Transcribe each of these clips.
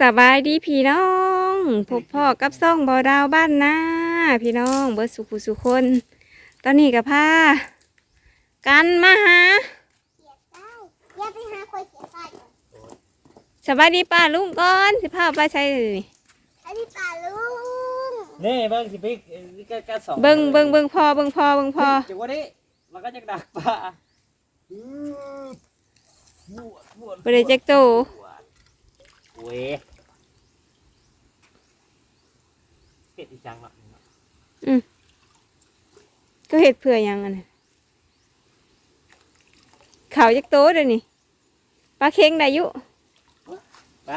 สบายดีพี่น้องพบพ่อกับซ่องบอดาวบ้านนาพี่น้องเบิร์สุขุสุคน ตอนนี้กับพากันมาหาเขียดได้อย่าไปหาคนเขียดได้สบายดีป้าลุงก่อนสิพาไปใช้เลยอันนี้ป่าลุงนี่เบิ้งสิพี่นี่ก็ก็สองเบิ่งเบิ่งเบิ่งพอเบิ่งพอเบิ่งพอจังหวะนี้มันก็จะดักปลาบวดบวดบริเจกโตเว้ย เผ็ดอีจังหรอกก็เห็ดเผื่อหยังอันนั้นข่าวจักโตเดี๋ยวนี้ปลาเค็งได้อยุไป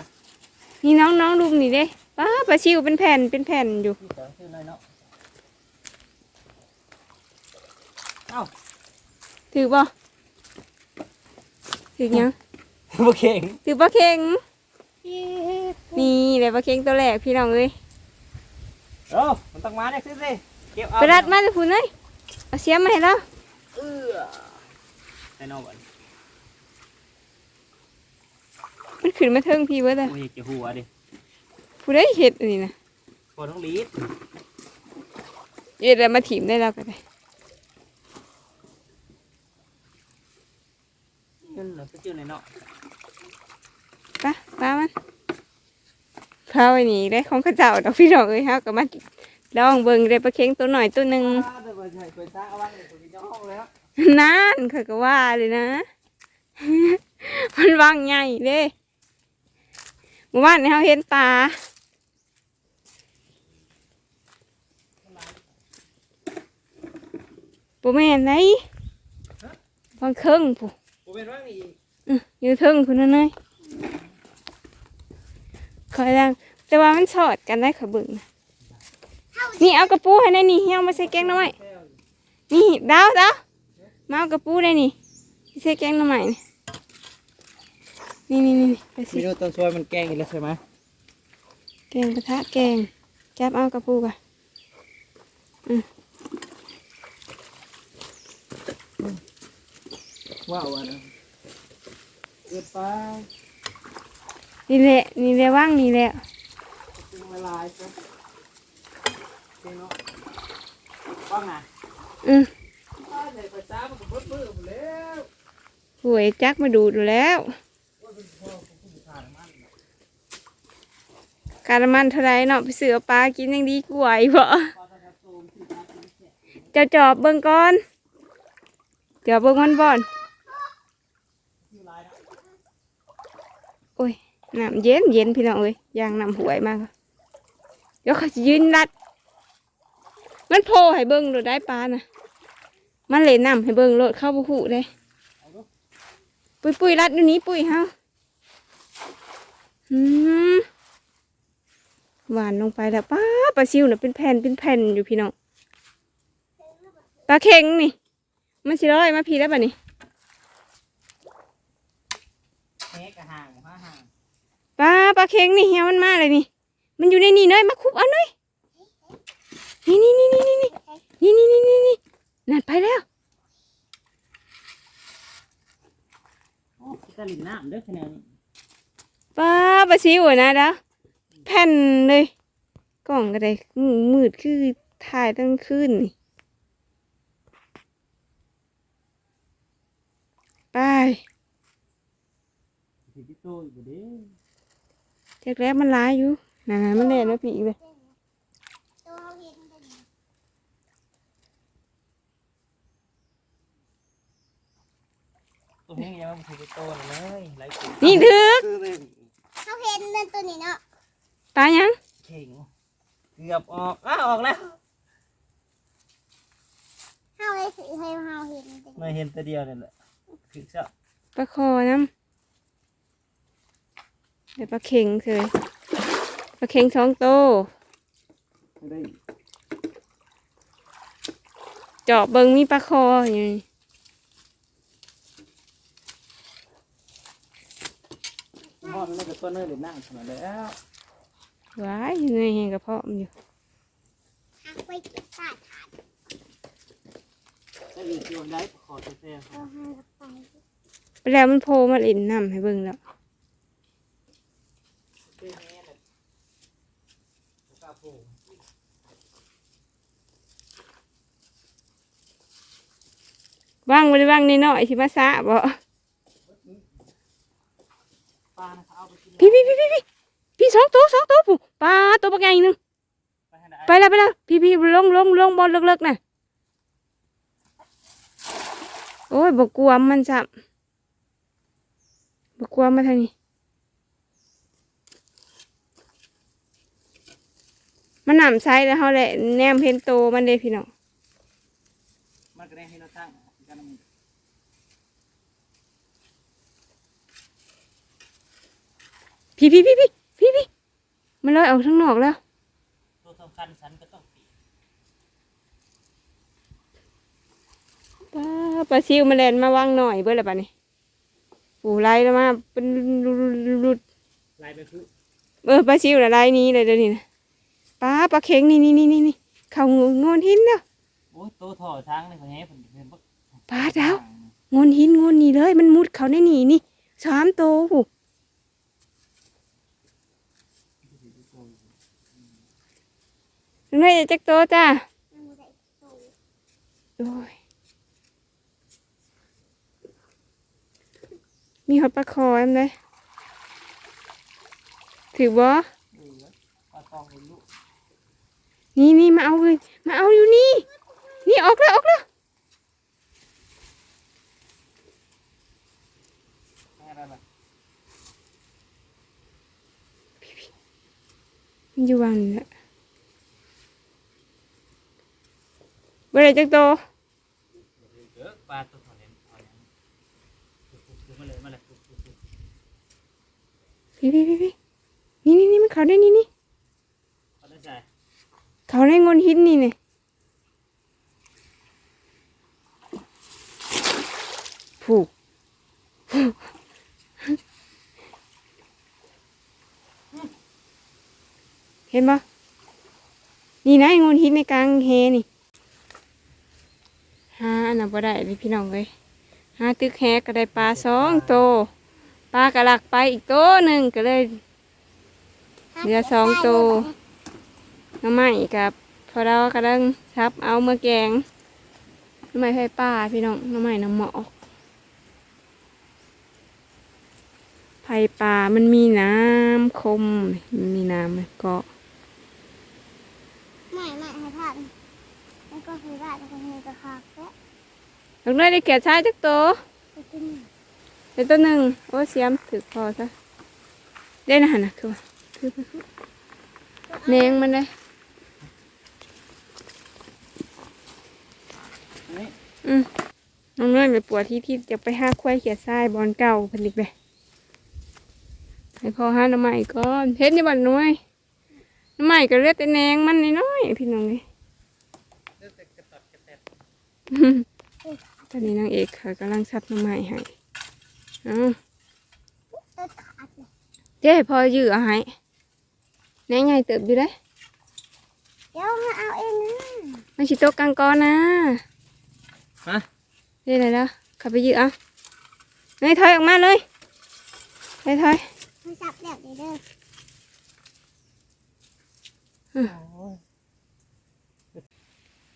นี่น้องน้องลุมนี่เด้ป้าปลาชิวเป็นแผ่นเป็นแผ่นอยู่พี่เต๋อชื่ออะไรเนาะเอ้าถือบ่ถือหยังโอเคงถือปลาเค็งนี่แหละปลาเค็งตัวแรกพี่น้องเอ้ย โอ้มันต้องมาเนี่ยสิสิเก็บเอาไปรัดมาเลยพูนเลยเอาเสียมมาให้เราเออไอ้นอกบันมันขึ้นมาเทิงพี่เบิดเลยโอ้ยจะหัวดิผู้ได้เห็ดอันนี้นะพอต้องลีดเห็ดอะไรมาถีมได้แล้วก็ได้นั่นเหรอก็ชื่อในเนาะไปะปลามัน พาไว้นี่ได้ของเข้าเจ้าดอกพี่น้องเอ้ยฮะก็มาลองเบิ่งได้ปลาเค็งตัวหน่อยตัวหนึ่งแต่ว่าใช่ไปซ่าเอาไว้ในตัวนี้เจ้าห้องแล้วนานเคยก็ว่าเลยนะ มันวางใหญ่เด้เมื่อวานนี้เราเห็นปลาปูแม่นไหนวางเครื่องผู้ผมเป็นว่านี่อื้ออยู่เทิงผู้นั่นเลย คอยดังแต่ว่ามันสอดกันได้ขอยเบิ่งนะนี่เอากระปูให้ได้นี่เฮียเอามาใส่แกงหน่อไม้นี่ดาวดาวมาเอากระปูได้นี่ใส่แกงหน่อไม้นี่นี่นี่นี่ไปสิพี่โน้ตต้นซอยมันแกงอีกแล้วใช่ไหมแกงกระทะแกงจับเอากระปูก่ะว้าวอะนะเกิดไป นี่แหละนี่แหละว่างนี่แหละจึงเวลาใช่เนาะว่างไงอืมใส่ไปซ่ามันก็เบิดมือหมดแล้วหวยจักมาดูดูแล้วการมันเท่าไรเนาะไปเสือปลากินยังดีกว่าอีกบ่เจะจอบเบิ่งก่อนจอบเบิ่งมันบ่อนโอ้ย น้ำเย็นเย็นพี่น้องเอ้ยยางน้ำหวยมากเดี๋ยวเขาจะยืนรัด มันโผล่ให้เบิ่งโลดได้ปลานะมันเลยน้ำให้เบิ่งโลดเข้าบุหูเลยปุยปุยรัดอยู่นี้ปุยเฮาอืมหวานลงไปแล้วป้าปลาซิวน่ะเป็นแผ่นเป็นแผ่นอยู่พี่น้องปลาเค็งนี่ มันสิร้อยมาพีแล้วป่ะนี่ แม่กะห่างห้าห่าง ปลาปลาเค็งนี่เฮียมันมาเลยนี่ มันอยู่ในนี่เนยมาคุบเอาหน่อยนี่นี่นี่นี่นี่นี่นี่นี่นี่นี่นั่นไปแล้วโอ้กะหลินน้ำเด้อคะแนนปลาปลาซิวอะนะดาแผ่นเลยกล่องก็ได้มืดคือถ่ายตั้งคืนนี่ไปสิพี่โตอยู่เด้ แจ็คแล้วมันร้ายอยู่นั่นๆมันเล่นมาปีกเลยตัวเขาเห็นกันตัวนี้ยังมันสิพี่โตเลยไรกูนี่ถึกคือเลยเขาเห็นนั่นตัวนี้เนาะตายยังเข่งเกือบออกอ้าออกแล้วเขาเลยถือให้เขาเห็นจังไม่เห็นตัวเดียวนี่แหละคือเจ้าปลาคอน้ำ เดี๋ยวปลาเข็งเคยปลาเข็งสองโตวได้เจาะเบิงมีปลาคออยู่นี่พ่อมันไม่กระต้นเนื้อหรือนั่งขนาดแล้วว้ายอยู่ในแหงกระเพาะมันอยู่หักไปเก็บใต้ฐานถ้าอีกตัวได้ขอตัวแท้เอาให้เราไปไปแล้วมันโผล่มาเล่นน้ำให้เบิ่งแล้ว เป็นแม่ บ่ได้ว่างน้อยๆสิมาซะบ่ปลานะครับเอาไปกินพี่พี่พี่พี่พี่พี่สองตัวสองตัวผู้ปลาตัวปลาใหญ่หนึงไปให้ได้ไปแล้วไปแล้วพี่พี่ลงลงลงบอลเลิกๆน่ะโอ้ยบกลัวมันจับบกลัวมาทางนี้ มันหนำไซแล้วเขาแหละแนมเพนโตมันเด้พี่น้องมันก็ได้ให้เราตั้ง กันมันพี่พี่พี่พี่พี่พี่มันลอยออกข้างนอกแล้ว ตัวสำคัญฉันก็ต้องปีปลาปลาซิวมาแลนมาวางหน่อยเบื่อละปะนี่โอ้ไล่แล้วมาเป็นรุดลายไปคือๆเออปลาซิวละไล่นี้เลยเดี๋ยวนี้นะปลาปลาเข็งนี่นี่นี่นี่นี่เขางนหินเนาะโอ้ยตัวถ่อช้างนี่เขาให้ผมเห็นบัก ปาดาวงนหินงนนี่เลย มันมุดเขาในหนีนี่สามโตวผู้นี่จักโตจ้าโอ้ยมีหอดปลาคอมเลยถือบ่เอนี่นี่มาเอาเลยมาเอาอยู่นี่ นี่ออกแล้วออกแล้ว ให้อะไรล่ะ มัน อยู่วางนี่แหละบ่ได้จักโตวเยอะปลาตัวถ่อเนี่ยเอาอย่างนี้ปุ๊บๆๆมาเลยมาเลยปุ๊บๆพี่พี่พี่พี่นี่นี่นี่มันเขาได้นี่นี่เอาได้ใจเขาได้งนหินนี่เนี่ยผูก เห็นปะนี่นะไอ้งนหินในกลางเฮนี่หาอันนั้นบ่ได้เลยพี่น้องเลยหาตึกแฮก็ได้ปลาสองโตวปลากระลักไปอีกโตวหนึ่งก็เลยเหลือสองตัวน้ำไม้กับพอเรากำลังทับเอาเมื่อแกงน้ำไม้ไฟป่าพี่น้องน้ำไม้น้ำหมอกไฟป่ามันมีน้ำคมมันมีน้ำเกาะ ไม่ไม่ให้ท่านมันก็คือได้มันก็คือกระคากแกะลูกน้อยได้แก่ชายจักตัวไปกินเดี๋ยวตัวหนึ่งโอ้เสียมถือพอซะได้นะหันนะคือว่าคือไปคือแนงมันเลยอันนี้อืมน้องน้อยไปปวดที่ที่จะไปห้าควายเขียดทรายบอลเก่าผลิตเลยให้พอห้าน้ำใหม่ก่อนเฮ็ดนี่บันน้อยน้ำ ใหม่ก็เลือดแต่แหนงมันน้อยๆพี่น้องเลยเลือกแต่กระตัดกระแตดตอนนี้นางเอกค่ะกำลังซับน้ำใหม่ให้เอาเต้นขาดเลยเจ๊พอยื้อเอาให้แหนงใหญ่เติบอยู่ได้อเดี๋ยวมาเอาเองนะมันชิโตกกลางกอนนะฮะเรียกอะไรแล้วขับไปยื้อเอาเนยถอยออกมาเลยถอยถอยมันสับแบบนี้เด้อโอ้ย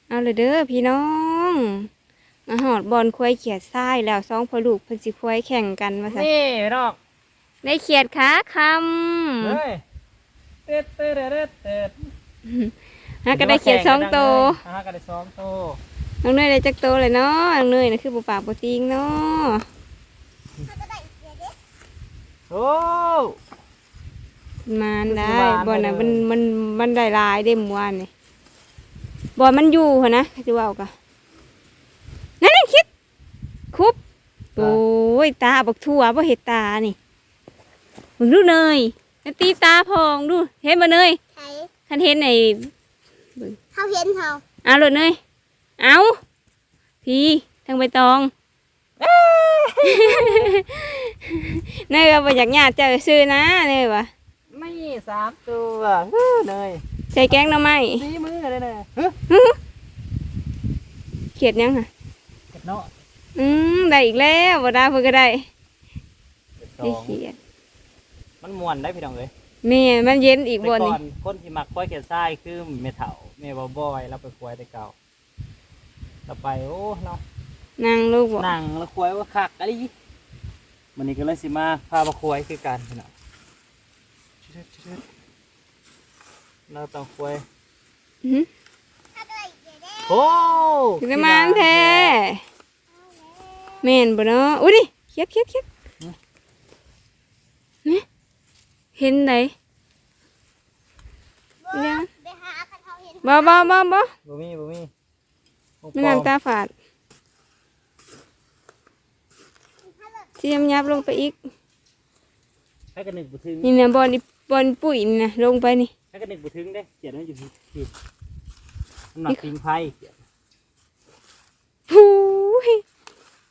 เอาเลยเด้อพี่น้อง มาหอดบอลควายเขียดทรายแล้วสองพอลูกเพิ่นสิควายแข่งกันมาซะนี่ดอกได้เขียดขาคเฮ้ยเต็ดเต็ดเต็ดเต็ดำฮะก็ได้เขียดสองโตวฮะก็ได้สองโตวน้องเนยได้จักโตวเลยเนาะน้องเนยน่ะคือปูปากปูติงเนาะเขาจะได้เสียเด้โอ้ มันได้มันสิหวานบอลน่ะไปมันเลยมันมันได้หลายเด้หมอวานนี่บอลมันอยู่หั่นนะจะว่าเอากะนั่นนั่นคิดคุบโอ้ยตาบักทั่วบ่เห็ดตานี่มึงดูเนยแล้วตีตาพองดูเห็นบ่เนยใช้คันเห็นไอ้เขาเห็นเขาเอาเลยเนยเอาพี่ทางใบตองเนยว่าบ่อยากญาติเจ้าซื้อนะเนยวะไม่สามตัวเฮ้ยเลยใส่แกงหน่อไม้สีมือเลยนะเฮ้ยเขียดยังค่ะเก็บเนาะอืมได้อีกแล้วบ่ได้เพิ่นก็ได้เก็บสได้องเขียดมันม่วนได้พี่น้องเลยแม่มันเย็นอีกแต่บ่ก่นี่อนคนที่มักควายเขียนทรายคือเมเถาเมบอบอยแล้วไปควายแต่เก่าเราไปโอ้เนาะ นางลูกบ่ หนังแล้วควายว่าคักอะไรมันนี้ก็เลยสิมาพามาควายคือกันพี่น้อง ชิดๆชิดๆเราต้องควายอื้อหือถ้าตัวอีกเดี๋ยวได้โอ้คือน้ำมันแท้แม่นบ่เนาะอุ้ยดิเขียดเขียดเขียดนี่เห็นไหนบัวยังไปหาคันเขาเห็นบ่บ่บ่บ่บ่มีบ่มีของมันนางตาฝาดถ้าแบบที่ยำยับลงไปอีกให้กันหนึ่งบุถึงนี่นะ บอลบอลปุ๋ยนี่นะลงไปนี่ให้กันหนึ่งบุถึงได้เขียนไว้อยู่ที่ที่น้ำหนักปิงไพ่เขียนหูย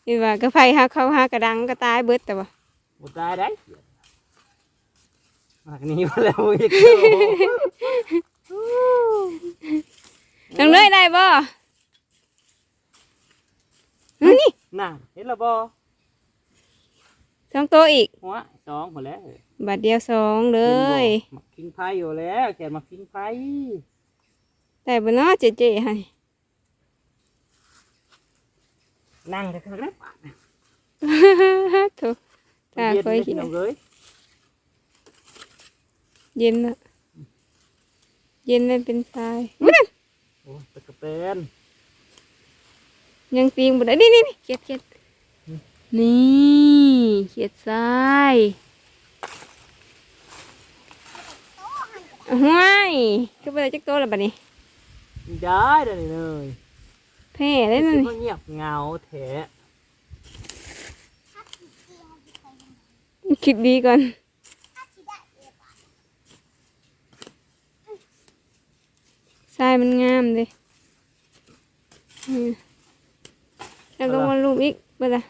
นี่ว่ากระไฟหักเขาหักกระดังก็ตายเบิดแต่ว่าบุตายได้เขียนมากนี้มาแล้วอีกน้องเนยได้บ่เอานี่น่ะเห็นและบ่ สองตัวอีก หัวสองหมดแล้วบาทเดียวสองเลยหมักพิงไพ่อยู่แล้วเขียนหมักพิงไพ่ได้บ่เนาะเจ๊เจ๊ให้นั่งแต่ข้างนั้นโถูก ตาเย็นเคยได้กิกินนเอาเลยเย็นละเย็นเลยเป็นทรายอุ๊ยนั่นโอ้ยตะกะเป็นยังปีงบ่ได้นี่นี่นี่เขียดเขียด นี่เขียดทรายห้วยคือไปได้จักโตวแล้วบัดนี้ได้เดี๋ยวนี้เลยแพ้ได้นั่นมันเงียบเหงาแท้คิดดีก่อนทรายมันงามเลยอืมแล้วลงมาลูกอีกเบ่ละ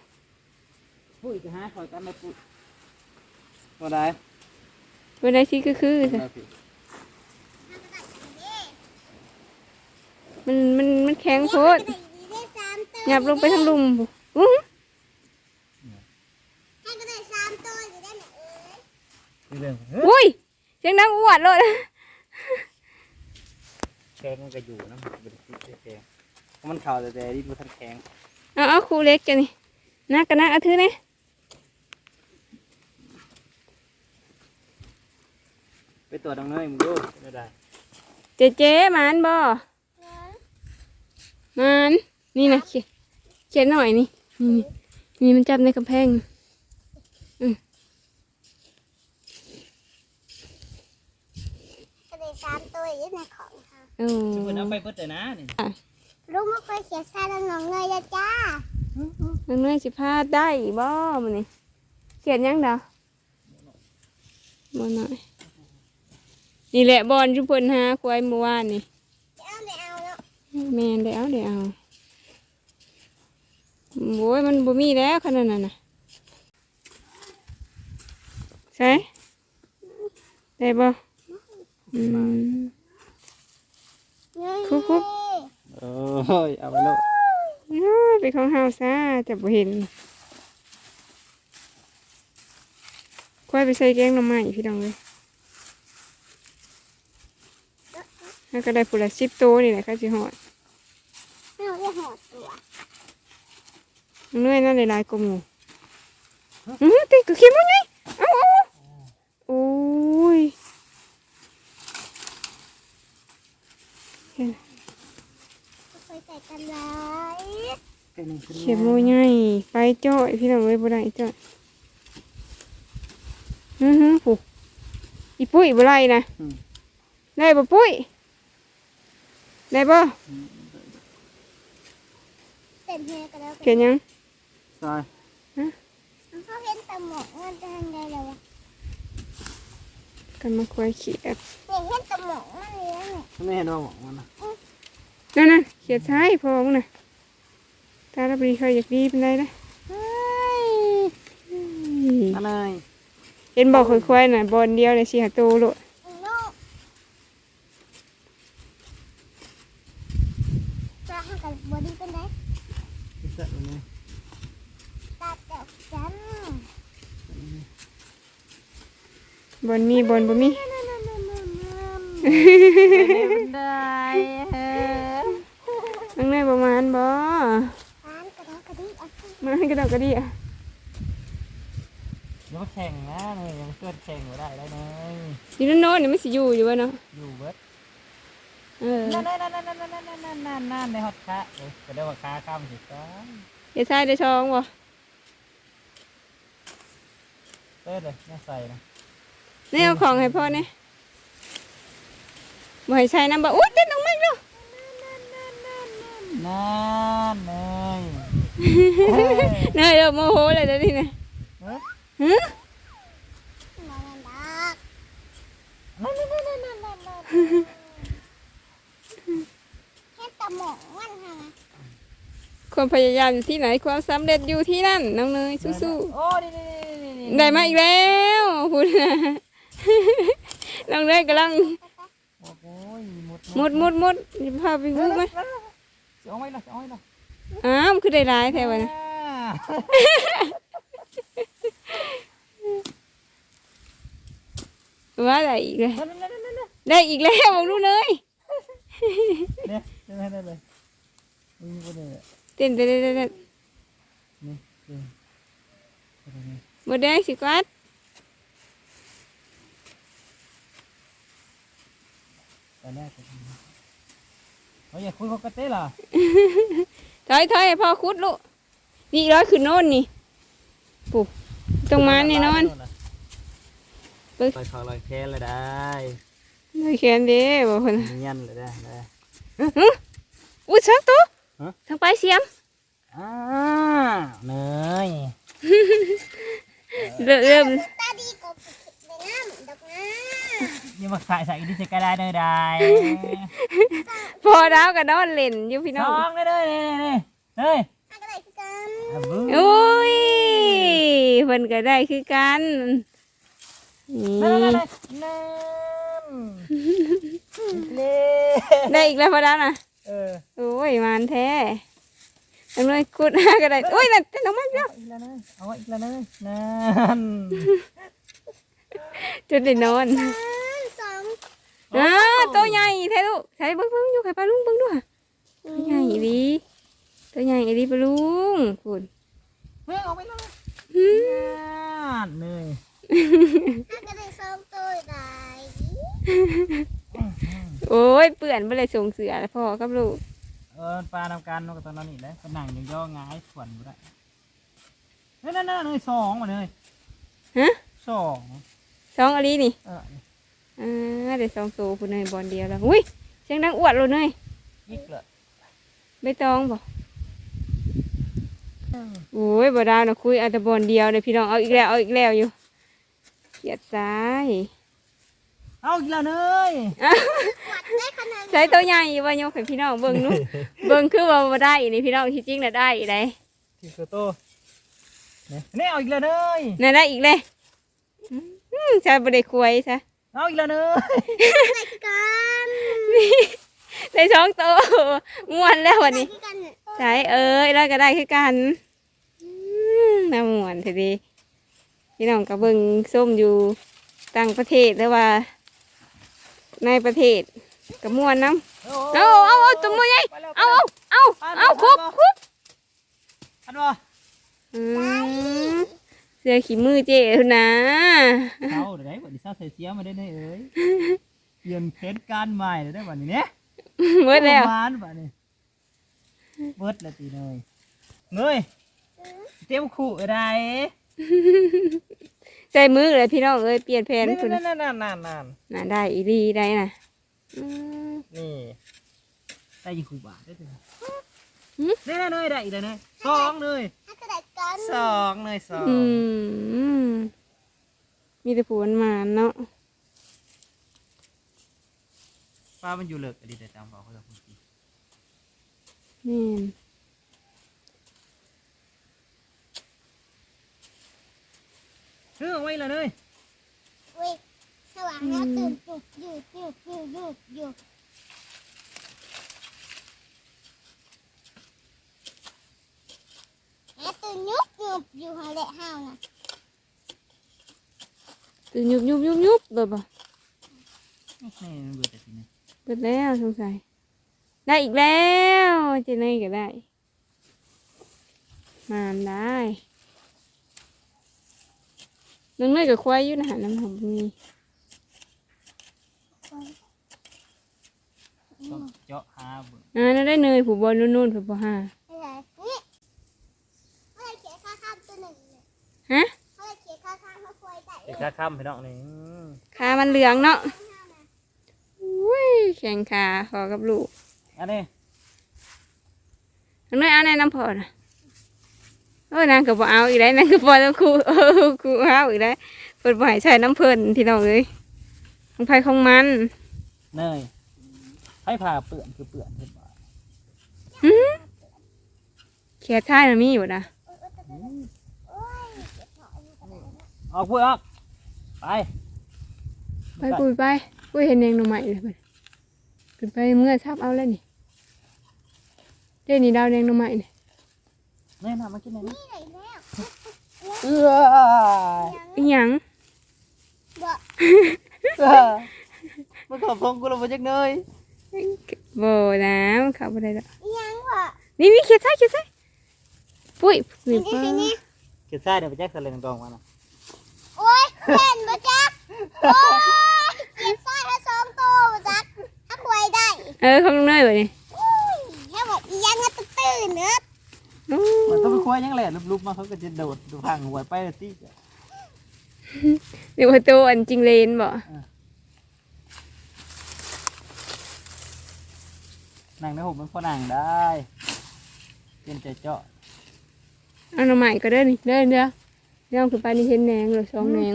ปุ้ยจะหาคอยกันไหมปุ้ยก็ได้เบ่ได้สิคือคือซะมันมันมันแข็งโพดได้สามตัวหยับลงไปทางลุมบุอื้อให้ก็ได้สามตัวอยู่ได้ไหมเอ้ยนี่เรื่องอุ้ยเสียงดังอวดเลยแข็งมันก็อยู่นะมันเป็นที่แข็งเพราะมันเข่าแต่แต่ดินมันทั้งแข็งเอาเอาครูเล็กจ้ะนี่นักกันนักเอาถือนี่ไตรวจดังเนยมึงดูไม่ได้เจ๊เจ๊หมานบ่หมานนี่นะเขียนเขียนหน่อยนี่นี่นี่นี่มันจับในกำแพงก็ได้สามตัวอยู่ในของเขาโอ้ชิบุนเอาไปเบิดแต่นะนี่ลุงก็เคยเขียนซาดังหนองเงยแล้วจ้าน้องเนยสิพาได้บ่มันนี่เขียนยังดาวบ่หน่อย นี่แหละบอลชุมพลหาควายเมื่อวานนี่เอาไม่เอาเนาะแม่นได้เอาได้เอาโอ้ยมันบ่มีแล้วขนาดนั้นน่ะใช่ได้บ่อืมคุกคุกเอ้ยเอาไปแล้วอ้าวเป็นของเฮาซะจะบ่เห็นควายไปใส่แกงหน่อไม้พี่น้องเลย แล้วก็ได้ปุละสิบโตวนี่แหละค่ะสิหอดไม่เอาได้หอดตัวมันเนื่อยนั่นหลายๆกว่าหมูอื้อติดกับเข็มมันไงเอาเอาเอาโอ้ยเคยใส่กันเลยเป็นหนึ่งขึ้นเข็มโมใหญ่ไปจ้อยพี่น้องเลยบ่ได้จ้อยอือหือผูกอีปุ้ยบ่ไรนะอืมได้บ่ปุ้ย ได้บ่เต็มเฮกันแล้วเขียนยังซอยเขาเห็นแต่หมอกมันจะทำไงเลยวะกันมาควายเขียดเนี่ยเห็นแต่หมอกมันเลยนะเนี่ยไม่เห็นว่าหมอกมันนะนั่นน่ะเขียดซ้ายพอมึงน่ะตาลับรีเขาอยากดีเป็นไรนะเฮ้ยนั่นเลยเห็นบอกควายๆน่ะบอลเดียวเลยสิหาโตโลด สะเลยตัดดอกจันบนมีบนบ่มีได้เน้องเนยประมาณบ่มันกระดกกระดิ่ะมันก็แข่งนะเนี่ยมังเกิดแข่งก็ได้เลยเนยอยู่โน่นเนี่ยไม่สิอยู่อยู่วะเนาะอยู่เบิด เออนั่นนั่นนั่นนั่นนั่นนั่นนั่นนั่นนั่นในฮอตค้าเอ้ยก็ได้ว่าค้าข้ามสิจ้าอย่าใส่ได้ช่องบ่เต้เลยน่าใส่นะนี่เอาของให้พ่อเนี่ยบ่ให้ใส่น้ำบ่อุ้ยเต้นออกมาอีกแล้วนั่นเนยเนยเราโมโหเลยเดี๋ยวนี้นะเฮ้ยฮะมาเงินดักนั่นนั่นนั่นนั่นนั่ นนั่นแค่ตะหมองมันฮะนะความพยายามอยู่ที่ไหนความสำเร็จอยู่ที่นั่นน้องเนยสู้โอ้นี่นี่นี่นี่ๆได้มาอีกแล้วพูดนะ น้องเนยกำลังโอ้ยหมดมุดมุดมุดนี่พาไปมุดไหมจะเอาไว้ละจะเอาไว้ละอ้าวมันคือได้ร้ายแท้วะนะว่าได้อีกเลยนั่นนั่นนั่นนั่นนั่นได้อีกแล้วบอกดูเลยเนี่ย ได้ได้เลยมีคนเนี่ยเต้นเต้นเต้นเต้นนี่นี่นี่หมดแดงสิกวัดตอนแรกเฮ้ยอย่าคุยเขากระเต้ล่ะถอยถอยให้พ่อคุดลูกนี่อีกร้อยคือโน่นนี่ปุ๊บตรงมาแน่นอนปึ๊กลอยคอลอยแค้นเลยได้ไม่แขนเด้บอกคนน่ะเงียนเลยได้ได้ อุ้ยสองตัวทางไปเสียมอ่าเหนยเริ่มนี่มาใส่ใส่ดิสก็ได้เลยได้พอดาวกับนอนเล่นยูพี่น้องน้เด้อเด้อเด้เฮ้ยอุ้ยเพิ่นก็ได้คือกันนี่ เล่ได้อีกแล้วพอดาวน่ะเออโอ้ยมันแท้ทำเลยคุดห้าก็ได้โอ้ยนั่นเต้นออกมาอีกแล้วอีกแล้วเนยเอาอีกแล้วเนยนั่นจนได้นอนสามสองอ่าตัวใหญ่แท้ลูกใช้เบิ้งเบิ้งอยู่ใครปลาลุงเบิ้งด้วยตัวใหญ่อีหลีตัวใหญ่อีหลีปลาลุงคุณเฮ้ยเอาไปเลยอืมนั่นเนยถ้าก็ได้สองตัวได้ โอ้ยเปื่อนไปเลยส่งเสือแล้วพ่อกับลูกเออปลาทำการนกกระตอนนั้นนี่แหละก็นั่งย่องๆหงายส่วนบ่ได้นั่นนั่นนั่นเนยสองมาเลยฮะสองสองอะไรนี่เอออ่าเดี๋ยวสองตัวคุณเนยบอลเดียวแล้วอุ้ยเสียงดังอวดเลยเนยยิกเลยไม่ต้องบอกโอ้ยบ่ดาวนะคุยเอาแต่บอลเดียวเลยพี่น้องเอาอีกแล้วเอาอีกแล้วอยู่เกียดซ้าย เอาอีกแล้วเนยวัดได้ขนาดใช้ตัวใหญ่ว่ายกให้พี่น้องเบิ่งนู้เบิ่งคือว่าบ่ได้นี่พี่น้องที่จริงน่ะได้ได้ที่คือโตเนี่ยนี่เอาอีกแล้วเนยน่ะได้อีกเลยอืมใช่บ่ได้คุยซะเอาอีกแล้วเนยได้คือกันได้สองตัวม่วนแล้ววันได้นี้คือกันใช่เอ้ยแล้วก็ได้คือกันอืมน่าม่วนทีเดีพี่น้องก็เบิ่งส้มอยู่ต่างประเทศหรือว่า ในประเทศก็ม่วนน้ำเอาเอาเอาตัวมือใหญ่เอาเอาเอาเอาคุบคุบอันบ่อืมเสื้อขี้มือเจ๊พุ่นนะเอาเดี๋ยวได้บัดนี้ซาใส่เสียมาได้เนยเอ้ยเปลี่ยนเพชรการใหม่เลยได้บัดนี้เนี่ยเบิดแล้วประมาณบัดนี้เบิดแล้วตีเนยเนยเตรียมขู่อะไร ใส่มือเลยพี่น้องเอ้ยเปลี่ยนแผนนั่นคุณนั่นนั่นนั่นนั่นนั่นน่ะได้อีดีได้น่ะอืมนี่ได้ยิงขู่บาทได้ถึงหืมนี่เนยได้อีกแล้วเนยสองเนยถ้าก็ได้กันสองเนยสองอืมมีแต่ผัวมันมาเนาะป้ามันอยู่เลิกอดีตแต่จำบอกเขาจะพูดดีแม่นเรื่องไว้แล้วเนยเว้ยสว่างแล้วตื่นหยุดหยุดหยุดหยุดหยุดหยุดแอบตื่นยุบยุบอยู่หาเละห้าวน่ะตื่นยุบยุบยุบยุบเบิดบ่นี่มันเบื่อแต่ทีนี้เบิดแล้วสงสัยได้อีกแล้วเจเนยก็ได้ มานได้ น้องเนยกับควายอยู่นะหาน้ำหอมมีต้องเจาะหาเบิ่งอ่านั่นได้เนยผู้บอลนู่นๆผู้บอห้าไม่ใช่นี่เขาเลยเขียนค่าข้ามตัวหนึ่งเลยฮะเขาเลยเขียนค่าข้ามเขาควายได้เด็กข้าค่ำพี่น้องนี่อืมขามันเหลืองเนาะอุ้ยแข่งขาขอกับลูกอันนี้น้องเนยเอาในน้ำพอนะเออนางกับบ่เอาอีกได้นางกับบ่ต้องครูเออครูเอาอีกได้เปิดบ่ให้ใช้น้ำเพิ่นพี่น้องเอ้ยของไผของมันเนยให้ผ่าเปื่อนคือเปื่อนเห็นบ่หืมเขียดท้ายน่ะมีอยู่นะโอ้ยเจ็บหน่อยอยู่กันเลยนะออกปุ้ยออกไปไปปุยไปปุยเห็นเองหน่อไม้เลยไปขึ้นไปเมื่อทับเอาแล้วนี่เดี๋ยวนี้ดาวแดงหน่อไม้นี่ เนี่ยนะมากินหน่อยนะนี่ไหนแล้วเอื้ออีหยังบอกเอื้อมันขอบพงกูลงมาจากเนยบ่นะมันเข้าบ่ได้ดอกยังบอกนี่นี่เขียดท้ายเขียดท้ายปุ้ยปุ้ยนี่ป้านี่นี่เกิดซ่าเดี๋ยวไปแจ็คสันเลยกองมานะโอ้ยเห็นบ่จ๊ะโอ้ยเขียนสร้อยให้สองตัวบ่จ๊ะถ้าควายได้ เออของน้องเนยบ่นี่อุ้ยแค่บอกอีหยังก็ตื่นเนอะอู้มันต้องไปคว้ายังแหละลุบๆมาเขาก็จะโดดดูพังหัวไปเลยตีจ้ะเดี๋ยวว่าตัวอันจริงเลนบ่นั่งในหุบมันพอนั่งได้เป็นใจเจาะเอาหน่อไม้ก็เด้อนี่เด้อเด้อเดี๋ยวเอาขึ้นไปนี่เห็นแหนงเลยสองแหนง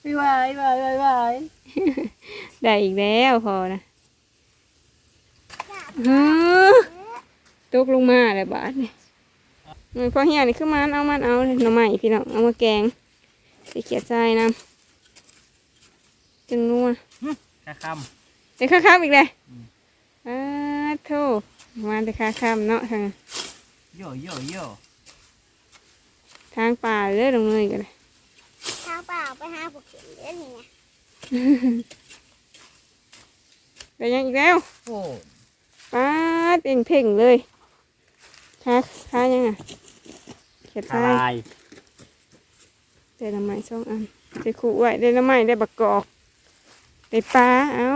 ไม่ไหวไหวไหวไหวได้อีกแล้วพอนะจ้ะฮือ ตกลงมาเลยบาทนี่เออพอเฮียนี่คือมันเอามันเอาเลยหน่อไม้พี่น้องเอามาแกงใส่เขียดทรายน้ำจังนัวข้าคเด็กข้าข้ามอีกเลยอืมอ้าโธ่มาแต่ข้าข้ามเนาะทางำโย่โย่โย่ทางป่าเลยลงเลยกันเลยทางเปล่าไปหาพวกเขียนเรื่องนี้ไงไปยังอีกแล้วโอ้ป้าดเต่งเพ่งเลย ค้าค้ายังอะเขียดททารายลายได้น้ำไม้สองอันได้ขู่ไว้ได้น้ำไม้ได้บักกอกได้ปลาเอ้า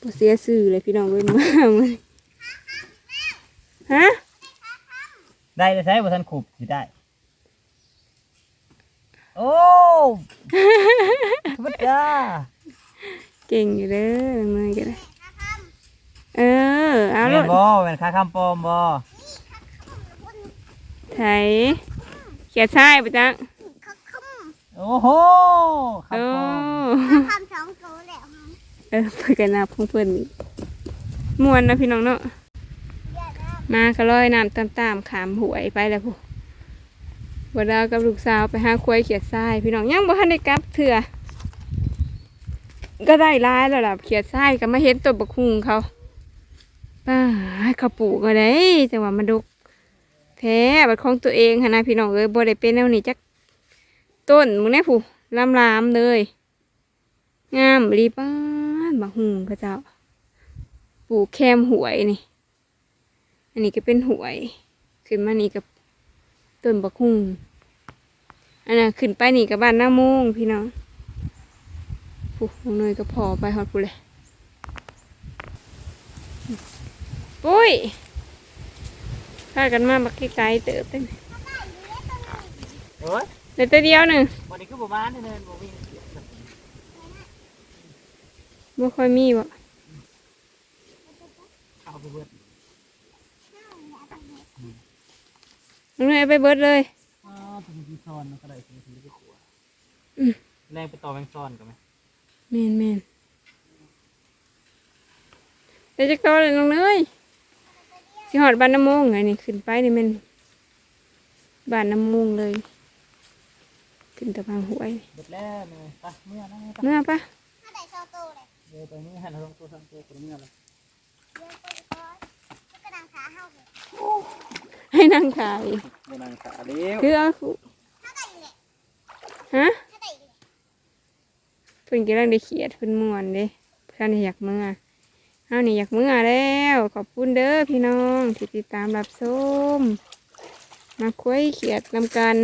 บ่เสียสื่อเลยพี่น้องเว้ยมามันฮะได้ได้ใช้บนทันขุบอยู่ได้ โอ้ธรรมดาเก่งอยู่เด้อน้ำไม้กันเลย เออเอาเอาลูลูกกบอเป็นข้าคำปลอมบอไถเขียดทรายไปจังเขาคุ้มโอ้โหโอ้คำปลอมเขาคำสองตัวแล้วฮะเออเพื่อนกันนับของเพื่อนอีกม่วนนะพี่น้องเนาะอย่านะมาก็ลอยน้ำตามๆขามหวยไปแล้วพูบัดาวกับลูกสาวไปหาควายเขียดทรายพี่น้องยังบ่ทันได้กลับเถื่อก็ได้ร้ายแล้วล่ะเขียดทรายก็มาเห็นตัวบักคุงเขา ป้าให้เขาปูก็ได้จังหวะมันดกแท้บัดของตัวเองหนนะพี่น้องเอ้ยบ่ได้เป็นแนวนี้จักต้นมึงแน่ผู้ลำลามๆเลย งามรีป้านบักหุงเขาเจ้าปลูกแคมหวยนี่ อันนี้ก็เป็นหวยขึ้นมานี่กับต้นบักฮุ่งอันนั้นขึ้นไปนี่กับบ้านหน้าโมงพี่น้องปุ๊น้องเนยก็พอไปฮอดปุ๊เลย ปุ้ยพากันมาบักไกลๆเติบเต็มโอ้ยเดี๋ยวตัวเดียวหนึ่งวันนี้ก็ประมาณนี้เนินบ่มีบ่ค่อยมีบ่เอาไปเบิดน้องเนยเอาไปเบิดเลยอ๋อถึงที่ซ่อนมันก็ได้ถึงที่ไปขัวอืมแรงไปต่อแมงซ่อนกันไหมแม่นแม่นเดี๋ยวจะต่อเลยน้องเนย สิหอดบ้านน้ำโมงไงนี่ขึ้นไปนี่แมันบ้านน้ำโมงเลย ขึ้นตะพังหวยเบิดแล้วเลยไปเมื่อนะไปเมื่อปะถ้าได้สองตัวเลยเดี๋ยวไปเมื่อเราต้องตัวทำตัวคนเมื่อเลยเดี๋ยวตัวก้อนแล้วก็ดังขาเห่าเลยให้นั่งขายเมื่อนางขาเลี้ยวคือเอาถ้าได้เลยฮะถ้าได้เลยเพิ่นกำลังได้เขียดเพิ่นม่วนเด้เพิ่นอยากเมื่อ เฮานี่อยากเมื่อแล้ว ขอบคุณเด้อพี่น้องที่ติดตามรับชมมาคุยเขียดนำกัน